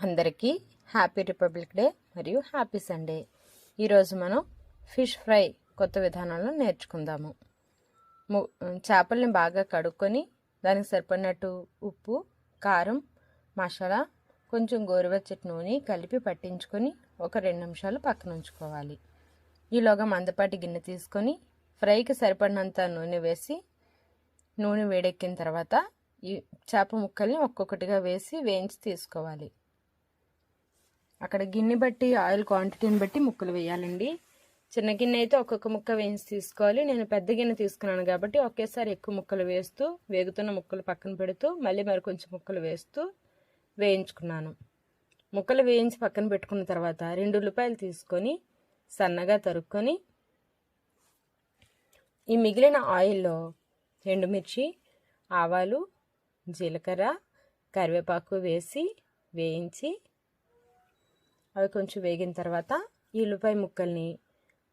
అందరికీ happy republic day మరియు happy Sunday. ఈరోజు మనం ఫిష్ ఫ్రై కొత్త విధానంలో నేర్చుకుందాము. చేపల్ని బాగా కడుక్కొని దానికి సరిపడినట్టు ఉప్పు కారం మసాలా కొంచెం గోరువెచ్చటి నూనె కలిపి పట్టించుకొని ఒక రెండు నిమిషాలు పక్కన ఉంచుకోవాలి. ఈలోగా మందపాటి గిన్నె తీసుకొని ఫ్రైకి సరిపడినంత నూనె వేసి నూనె వేడెక్కిన తర్వాత ఈ చేప ముక్కల్ని ఒక్కొక్కటిగా వేసి వేయించి తీసుకోవాలి. అక్కడ గిన్నె బట్టి ఆయిల్ క్వాంటిటీని బట్టి ముక్కలు వేయాలండి. చిన్న గిన్నె అయితే ఒక్కొక్క ముక్క వేయించి తీసుకోవాలి. నేను పెద్ద గిన్నె తీసుకున్నాను కాబట్టి ఒకేసారి ఎక్కువ ముక్కలు వేస్తూ వేగుతున్న ముక్కలు పక్కన పెడుతూ మళ్ళీ మరి కొంచెం ముక్కలు వేస్తూ వేయించుకున్నాను. ముక్కలు వేయించి పక్కన పెట్టుకున్న తర్వాత రెండు ఉల్లిపాయలు తీసుకొని సన్నగా తరుక్కొని ఈ మిగిలిన ఆయిల్లో ఎండుమిర్చి ఆవాలు జీలకర్ర కరివేపాకు వేసి వేయించి అవి కొంచెం వేగిన తర్వాత ఈ ఉల్లిపాయ ముక్కల్ని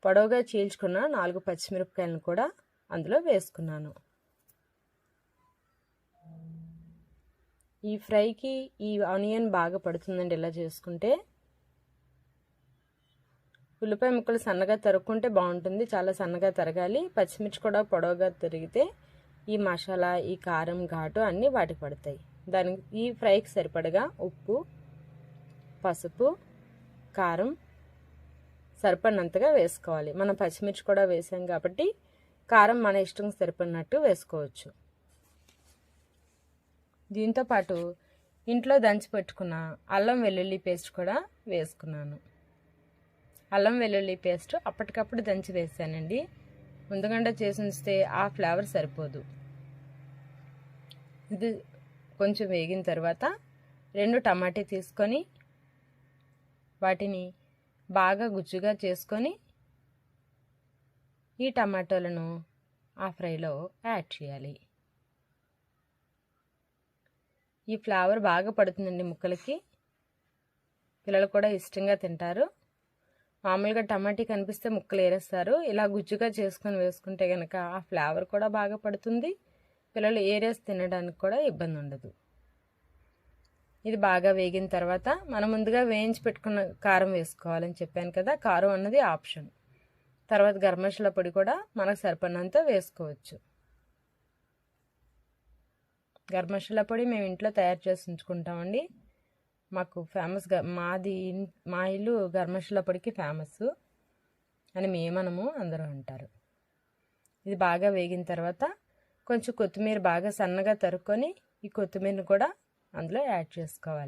పొడవుగా చీల్చుకున్న నాలుగు పచ్చిమిరపకాయలను కూడా అందులో వేసుకున్నాను. ఈ ఫ్రైకి ఈ ఆనియన్ బాగా పడుతుందండి ఇలా చేసుకుంటే. ఉల్లిపాయ ముక్కలు సన్నగా తరుక్కుంటే బాగుంటుంది చాలా సన్నగా తరగాలి. పచ్చిమిర్చి కూడా పొడవుగా తరిగితే ఈ మసాలా ఈ కారం ఘాటు అన్నీ వాటికి పడతాయి. దానికి ఈ ఫ్రైకి సరిపడగా ఉప్పు పసుపు కారం సరిపడినంతగా వేసుకోవాలి. మనం పచ్చిమిర్చి కూడా వేసాం కాబట్టి కారం మన ఇష్టం సరిపడినట్టు వేసుకోవచ్చు. దీంతోపాటు ఇంట్లో దంచి పెట్టుకున్న అల్లం వెల్లుల్లి పేస్ట్ కూడా వేసుకున్నాను. అల్లం వెల్లుల్లి పేస్ట్ అప్పటికప్పుడు దంచి వేసానండి. ముందుగంట చేసి ఉంచితే ఆ ఫ్లేవర్ సరిపోదు. ఇది కొంచెం వేగిన తర్వాత రెండు టమాటీ తీసుకొని వాటిని బాగా గుజ్జుగా చేసుకొని ఈ టమాటోలను ఆ ఫ్రైలో యాడ్ చేయాలి. ఈ ఫ్లేవర్ బాగా పడుతుందండి ముక్కలకి. పిల్లలు కూడా ఇష్టంగా తింటారు. మామూలుగా టమాటీ కనిపిస్తే ముక్కలు ఏరేస్తారు. ఇలా గుజ్జుగా చేసుకొని వేసుకుంటే కనుక ఆ ఫ్లేవర్ కూడా బాగా పడుతుంది. పిల్లలు ఏరేసి తినడానికి కూడా ఇబ్బంది ఉండదు. ఇది బాగా వేగిన తర్వాత మనం ముందుగా వేయించి పెట్టుకున్న కారం వేసుకోవాలని చెప్పాను కదా కారం అన్నది ఆప్షన్. తర్వాత గరం పొడి కూడా మనకు సరిపడినంత వేసుకోవచ్చు. గరం పొడి మేము ఇంట్లో తయారు చేసి ఉంచుకుంటామండి. మాకు ఫేమస్గా మాది మా ఇల్లు గరం పొడికి ఫేమస్ అని మేమనము అందరూ అంటారు. ఇది బాగా వేగిన తర్వాత కొంచెం కొత్తిమీర బాగా సన్నగా తరుక్కొని ఈ కొత్తిమీరను కూడా అందులో యాడ్ చేసుకోవాలి.